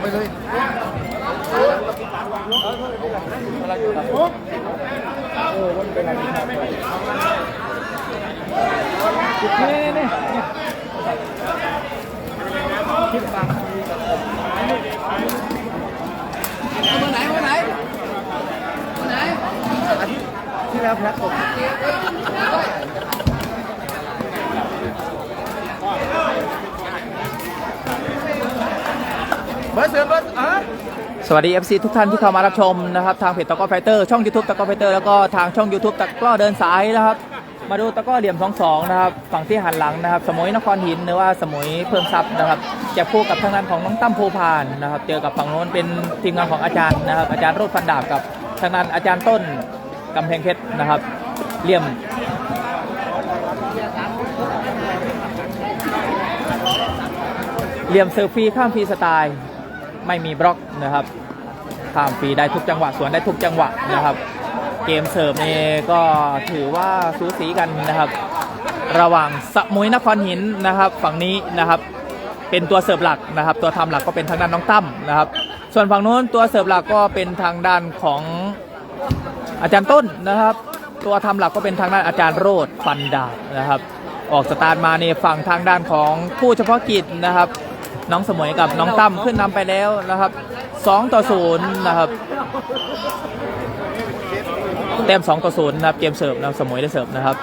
ไปเลยนี่นี่นี่คิดฟังเมื่อไหนเมื่อไหนเมื่อไหนที่แล้วแพ้ตก เบอร์เสือเบอร์อะสวัสดี FC ทุกท่านที่เข้ามารับชมนะครับ ทางเพจตะก้อไฟเตอร์ช่อง YouTube ตะก้อไฟเตอร์แล้วก็ทางช่อง YouTube ตะก้อเดินสายนะครับ มาดูตะก้อเหลี่ยมสองสองนะครับฝั่งที่หันหลังนะครับ สมุยนครหินหรือว่าสมุยเพิ่มทรัพย์นะครับจะคู่กับทางด้านของน้องตั้มภูพานนะครับ เจอกับฝั่งโน้นเป็นทีมงานของอาจารย์นะครับ อาจารย์โรดฟันดาบกับทางด้านอาจารย์ต้นกำแพงเพชรนะครับเหลี่ยมเหลี่ยมเซอร์ฟีข้ามฟีสไตล์ ไม่มีบล็อกนะครับข้ามฟรีได้ทุกจังหวะสวนได้ทุกจังหวะนะครับ เกมเสิร์ฟนี่ก็ถือว่าสูสีกันนะครับ ระหว่างสมุยนครหินนะครับ ฝั่งนี้นะครับเป็นตัวเสิร์ฟหลักนะครับ ตัวทำหลักก็เป็นทางด้านน้องตั้มนะครับ ส่วนฝั่งโน้นตัวเสิร์ฟหลักก็เป็นทางด้านของอาจารย์ต้นนะครับ ตัวทำหลักก็เป็นทางด้านอาจารย์โรดฟันดาบนะครับ ออกสตาร์ทมาในฝั่งทางด้านของผู้เฉพาะกิจนะครับ น้องสมวยกับน้องตั้มขึ้นนำไปแล้วนะครับ2ต่อ0นะครับแต้ม2ต่อ0นะครับเกมเสิร์ฟนะสมวยได้เสิร์ฟนะครับ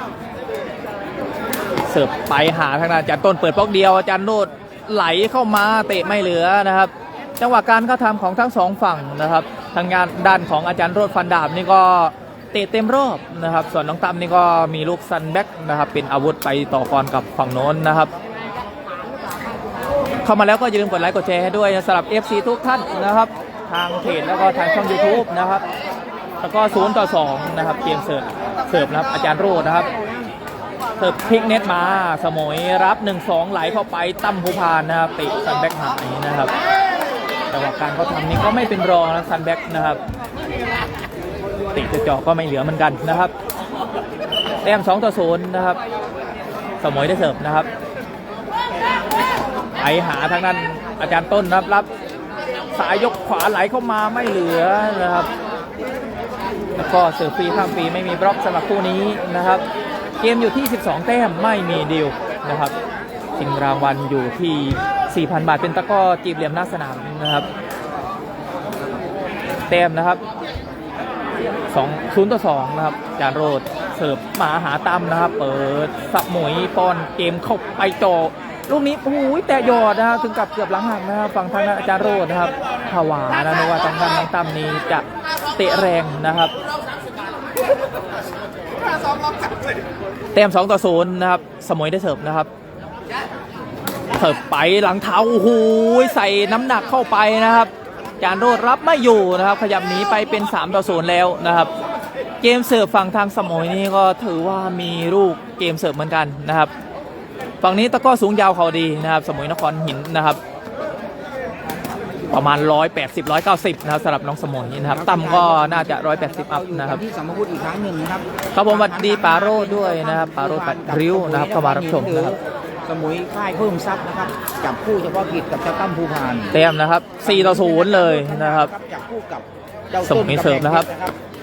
เสิร์ฟไปหาทางด้านอาจารย์ต้นเปิดบล็อกเดียวอาจารย์โนดไหลเข้ามาเตะไม่เหลือนะครับ จังหวะการเข้าทำของทั้งสองฝั่งนะครับ ทางงานด้านของอาจารย์โรดฟันดาบนี่ก็เตะเต็มรอบนะครับ ส่วนน้องตั้มนี่ก็มีลูกซันแบ็กนะครับ เป็นอาวุธไปต่อกรกับฝั่งโน้นนะครับ เข้ามาแล้วก็อย่าลืมกดไลค์กดแชร์ให้ด้วยนะสำหรับ FC ทุกท่านนะครับ ทางเพจแล้วก็ทางช่อง YouTube นะครับ แล้วก็0ต่อ2นะครับเกมเสิร์ฟเสิร์ฟนะครับอาจารย์โรดนะครับเสิร์ฟพลิกเน็ตมาสมยรับ1-2ไหลเข้าไปตั้มภูพานนะครับติซันแบ็กหายนะครับแต่ว่าการเขาทำนี้ก็ไม่เป็นรองนะซันแบ็กนะครับติจะเจาะก็ไม่เหลือเหมือนกันนะครับแต้ม2ต่อ0นะครับสมยได้เสิร์ฟนะครับ หาทางนั้นอาจารย์ต้นครับรับสายยกขวาไหลเข้ามาไม่เหลือนะครับแล้วก็เสิร์ฟฟรีข้ามฟรีไม่มีบล็อกสำหรับคู่นี้นะครับ เกมอยู่ที่ 12 แต้มไม่มีดิวนะครับชิงรางวัลอยู่ที่ 4,000 บาทเป็นตะก้อจีบเหลี่ยมหน้าสนามนะครับ แต้มนะครับ2 0ต่อ2นะครับจานโรดเสิร์ฟมาหาตั้มนะครับ เปิดสับหมวยป้อนเกมเข้าไปโจอ ลูกนี้โอ้ยแต่ยอดนะครับถึงกับเกือบหลังหักนะครับฝั่งทางอาจารย์โรดนะครับผวานะนึกว่าทางด้านน้องตั้มนี้จะเตะแรงนะครับเต็ม2ต่อ0นย์นะครับ สมวยได้เสิร์ฟนะครับเสิร์ฟไปหลังเท้าโอ้โหใส่น้ำหนักเข้าไปนะครับจานโรดรับไม่อยู่นะครับ ขยับหนีไปเป็น 3 ต่อ0แล้วนะครับ เกมเสิร์ฟฝั่งทางสมวยนี่ก็ถือว่ามีลูกเกมเสิร์ฟเหมือนกันนะครับ ฝั่งนี้ตะกร้อสูงยาวเขาดีนะครับ สมุยนครหินนะครับ ประมาณ 180 190 นะครับสำหรับน้องสมุยนะครับ ต่ำก็น่าจะ 180 อัพนะครับ ที่สัมภาระอีกครั้งหนึ่งนะครับครับผมสวัสดีปาโรดด้วยนะครับ ปาโรดปัดริ้วนะครับเข้ามารับชมนะครับ สมุยค่ายเพิ่มทรัพย์นะครับ จับคู่เฉพาะกิจกับเจ้าตั้มภูพานเต็มนะครับ4ต่อ0เลยนะครับ จับคู่กับเจ้าสมุยเสิร์ฟนะครับ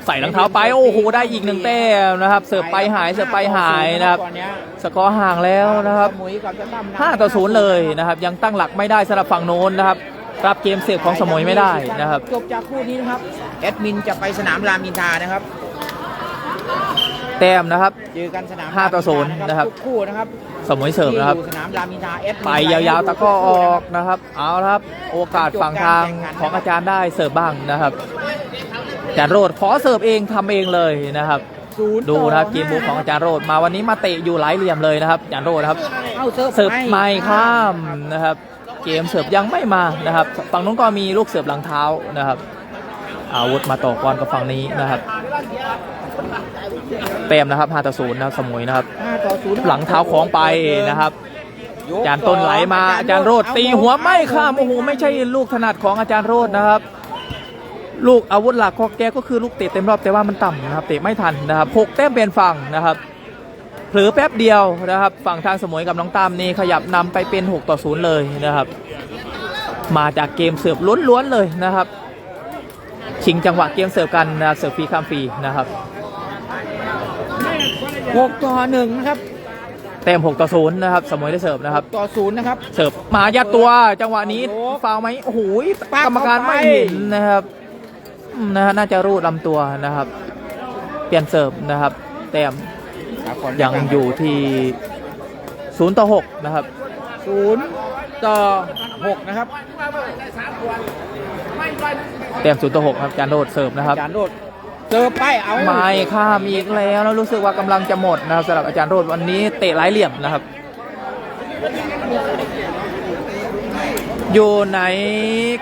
ใส่รองเท้าไปโอ้โหได้อีกหนึ่งแต้มนะครับเสิร์ฟไปหายเสิร์ฟไปหายนะครับตอนเนี้ยสกอร์ห่างแล้วนะครับสมุยกับเจ้าตั้มนะ5ต่อ0เลยนะครับ ยังตั้งหลักไม่ได้สำหรับฝั่งโน้นนะครับรับเกมเสิร์ฟของสมุยไม่ได้นะครับจบจากคู่นี้นะครับแอดมินจะไปสนามรามอินทรานะครับ แต้มนะครับเจอกันสนามห้าต่อศูนย์รามอินะครับทุกคู่นะครับสมุยเสิร์ฟนะครับที่อยู่สนามรามอินทราแอดมินไปยาวๆตะกร้อออกนะครับ เอาละครับ โอกาสฝั่งทางของอาจารย์ได้เสิร์ฟบ้างนะครับอา จารย์โรดขอเสิร์ฟเองทำเองเลยนะครับศูนย์ดูนะครับต่เกมบุกของอาจารย์โรดมาวันนี้มาเตะอยู่หลายเหลี่ยมเลยนะครับอาจารย์โรดนะครับเอาเสิร์ฟเสิร์ฟให้ไม่ข้ามนะครับ เกมเสิร์ฟยังไม่มานะครับฝั่งนู้นก็มีลูกเสิร์ฟหลังเท้านะครับ อาวุธมาต่อกรกับฝั่งนี้นะครับเต็มนะครับ5ต่อ0นะครับสมุยนะครับห้าต่อศูนย์หลังเท้าของไปนะครับยกอาจารย์ต้นไหลมาอาจารย์โรดตีหัวไม่ข้ามโอ้โหไม่ใช่ลูกถนัดของอาจารย์โรดนะครับ ลูกอาวุธหลักของแกก็คือลูกเตะเต็มรอบแต่ว่ามันต่ำนะครับเตะไม่ทันนะครับหกแต้มเป็นฝั่งนะครับเผลอแป๊บเดียวนะครับ ฝั่งทางสมุยกับน้องตามนี่ขยับนำไปเป็น 6 ต่อ 0 เลยนะครับ มาจากเกมเสิร์ฟล้วนๆเลยนะครับ ชิงจังหวะเกมเสิร์ฟกันนะเสิร์ฟฟรีข้ามฟรีนะครับหกต่อหนึ่งนะครับเต็ม6ต่อ0นะครับสมวยได้เสิร์ฟนะครับต่อศูนย์นะครับเสิร์ฟมายัดตัวจังหวะนี้ฟาวล์ไหมโอ้โหปากกรรมการเข้าไปไม่เห็นนะครับอืม นะฮะน่าจะรูดลำตัวนะครับ เปลี่ยนเสิร์ฟนะครับ แต้มยังอยู่ที่0ต่อ6นะครับศูนย์ต่อหกนะครับแต้ม0ต่อ6ครับจานโรดเสิร์ฟนะครับอาจารย์โรดเจอไปเอาไม่ข้ามอีกแล้วแล้วรู้สึกว่ากำลังจะหมดนะครับสำหรับอาจารย์โรดวันนี้เตะหลายเหลี่ยมนะครับ อยู่ไหน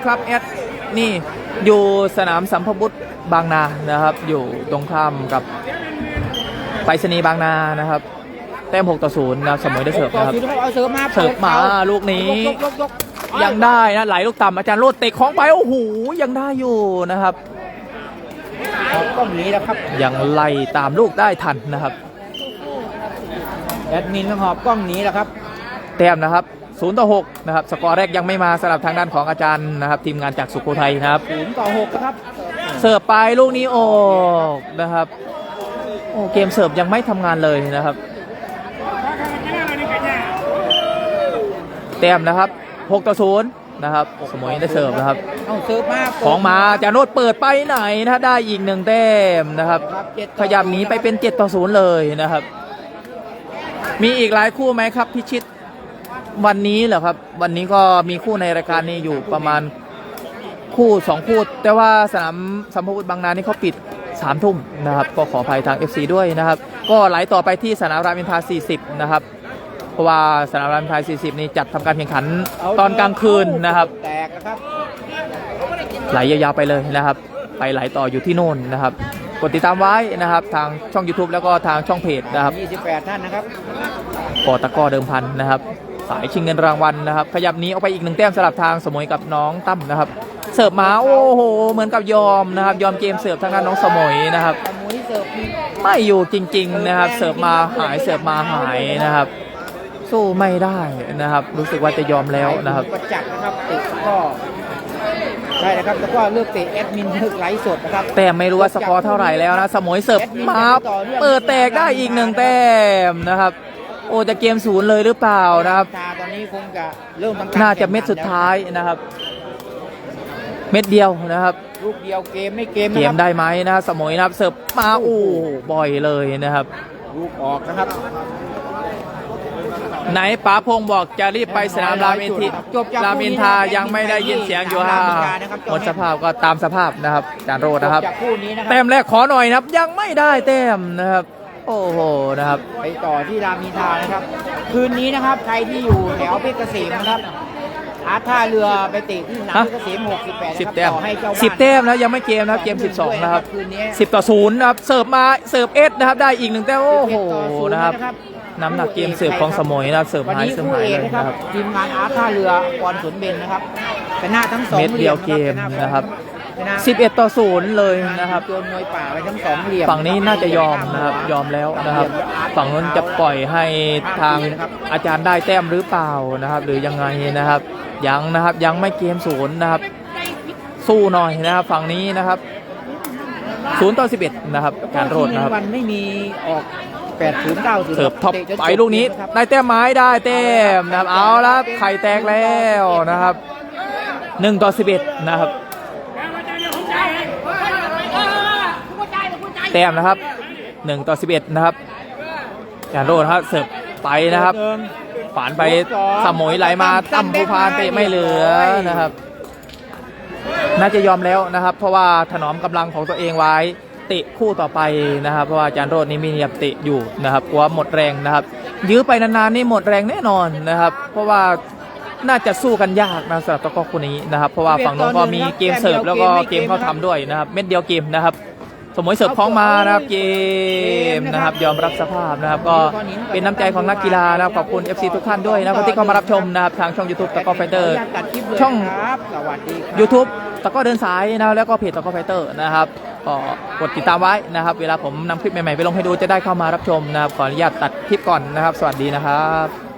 ครับแอดนี่ อยู่สนามสัมภบุตรบางนานะครับ อยู่ตรงข้ามกับไปรษณีย์บางนานะครับ แต้ม6ต่อ0นะครับเสมอได้เสิร์ฟต่อนะครับศูนย์นะครับ เอาเสิร์ฟมาเสิร์ฟมาลูกนี้ ยกยกยกยังได้นะไหลลูกต่ำอาจารย์โรดเตะของไปโอ้โหยังได้อยู่นะครับ เอาต้องหนีแล้วครับ ยังไล่ตามลูกได้ทันนะครับ แอดมินต้องหอบกล้องหนีแล้วครับ แต้มนะครับ 0ต่อ6นะครับสกอร์แรกยังไม่มาสำหรับทางด้านของอาจารย์นะครับทีมงานจากสุโขทัยนะครับศูนย์ต่อหกนะครับเสิร์ฟไปลูกนี้ออกนะครับโอ้เกมเสิร์ฟยังไม่ทำงานเลยนะครับแต้มนะครับ 6 ต่อ0นะครับสมุยได้เสิร์ฟนะครับเอาเสิร์ฟมาของมาจาโนดเปิดไปไหนนะได้อีกหนึ่งแต้มนะครับครับเจ็ดขยับหนีไปเป็น 7 ต่อ0เลยนะครับ มีอีกหลายคู่ไหมครับพิชิต วันนี้เหรอครับ วันนี้ก็มีคู่ในรายการนี้อยู่ประมาณคู่2คู่ แต่ว่าสนามสัมภวุธบางนานี่เขาปิด3ทุ่มนะครับ ก็ขออภัยทาง FC ด้วยนะครับ ก็ไหลต่อไปที่สนามรามอินทรา40 นะครับ เพราะว่าสนามรามอินทรา40 นี้จัดทำการแข่งขันเาตอนกลางคืนนะครับแตกนะครับ ไหลยาวๆไปเลยนะครับ ไปไหลต่ออยู่ที่โน่นนะครับ กดติดตามไว้นะครับ ทางช่อง YouTube แล้วก็ทางช่องเพจนะครับ 28 ท่านนะครับปอตะกร้อเดิมพันนะครับ สายชิงเงินรางวัลนะครับ ขยับหนี้ออกไปอีกหนึ่งแต้มสลับทางสมวยกับน้องตั้มนะครับ เสิร์ฟมาโอ้โห เหมือนกับยอมนะครับ ยอมเกมเสิร์ฟทางด้านน้องสมวยนะครับสมุยเสิร์ฟมีไม่อยู่จริง ๆนะครับ เสิร์ฟมาหายเสิร์ฟมาหายนะครับ สู้ไม่ได้นะครับ รู้สึกว่าจะยอมแล้วนะครับประจักษ์นะครับเตะก็ใช่นะครับแล้วก็เลือกเตะแอดมินเลือกไลฟ์สดนะครับแต่ไม่รู้ว่าสกอร์เท่าไหร่แล้วนะสมวยเสิร์ฟมาเปิดแตกได้อีกหนึ่งแต้มนะครับ โอ้จะเกมศูนย์เลยหรือเปล่านะครับ ตาตอนนี้คงจะเริ่มทำการน่าจะเม็ดสุดท้ายนะครับ เม็ดเดียวนะครับ ลูกเดียวเกมไม่เกมเกนะคมรับได้ไหมนะครับสมวยนะครับเสิร์ฟมาโอ้บ่อยเลยนะครับ ลูกออกนะครับไหนป๋าพงษ์บอกจะรีบไปสนามรามอินทรีจบจากรามอินทรายังไม่ได้ยินเสียงอยู่ฮะรามอินทรานะครับหมดสภาพก็ตามสภาพนะครับจานโรดนะครับ จากคู่นี้นะครัแต้มแรกขอหน่อยนะครับ ยังไม่ได้แต้มนะครับ โอ้โหนะครับ ไปต่อที่รามอินทรานะครับ คืนนี้นะครับใครที่อยู่แถวเพชรเกษมนะครับอาท่าเรือไปเตะที่สนามฮะเพชรเกษม68สิบนะครับแต้มต่อให้เจ้าบ้านสิบแต้มนะยังไม่เกมนะครับเกม 12 นะครับคืนนี้10ต่อ0นะครับเสิร์ฟมาเสิร์ฟเอสนะครับได้อีกหนึ่งแต้มโอ้โห11ต่อศูย์นะครับน้ำหนักเกมเสิร์ฟของสมอยนะครับเสิร์ฟวันหายนี้เสิร์ฟคู่หายเอเลกยนะครับนะครับทีมงานอาร์ท่าเรือกรสนเบนนะครับชนะทั้งสองเม็ดเดียวหเกลี่มยนะครับชนะ 11 ต่อ 0 เลยนะครับโดนมวยป่าไปทั้งสองเหลี่ยมฝั่งนี้น่าจะยอมนะครับยอมแล้วนะครับ ฝั่งนู้นจะปล่อยให้ทางอาจารย์ได้แต้มหรือเปล่านะครับ หรือยังไงนะครับ ยังนะครับยังไม่เกมศูนย์นะครับ สู้หน่อยนะครับ ฝั่งนี้นะครับ0ต่อ11นะครับ การโรดนะครับวันไม่มีออก8 0 9 0เสิร์ฟท็อปไปลูกนี้ ได้แต้มไม้ได้แต้มนะครับเอาละครับไข่แตกแล้วนะครับ1ต่อ11นะครับ แต้มนะครับ1ต่อ11 นะครับจานโรดนะครับเสิร์ฟไปนะครับฝานไปสมอยไหลมาต่ำภูพานเตะไม่เหลือนะครับ น่าจะยอมแล้วนะครับ เพราะว่าถนอมกำลังของตัวเองไว้เตะคู่ต่อไปนะครับ เพราะว่าจารย์โรดนี่มีเหยียบเตะอยู่นะครับกลัวหมดแรงนะครับ ยื้อไปนานๆนี่หมดแรงแน่นอนนะครับ เพราะว่าน่าจะสู้กันยากนะสำหรับตะกร้อคู่นี้นะครับ เพราะว่าฝั่งโน้นก็มีเกมเสิร์ฟแล้วก็เกมเข้าทำด้วยนะครับ เม็ดเดียวเกมนะครับ สมมติเสิร์ฟคล้องมานะครับเกมนะครับ ยอมรับสภาพนะครับ ก็เป็นน้ำใจของนักกีฬานะครับขอบคุณ FC ทุกท่านด้วยนะครับที่เข้ามารับชมนะครับทางช่อง YouTube ตะกร้อไฟเตอร์ตัดคลิปเลยช่องครับสวัสดีครับ YouTube ตะกร้อเดินสายนะครับแล้วก็เพจตะกร้อไฟเตอร์นะครับก็กดติดตามไว้นะครับ เวลาผมนำคลิปใหม่ๆไปลงให้ดูจะได้เข้ามารับชมนะครับขออนุญาตตัดคลิปก่อนนะครับ สวัสดีนะครับ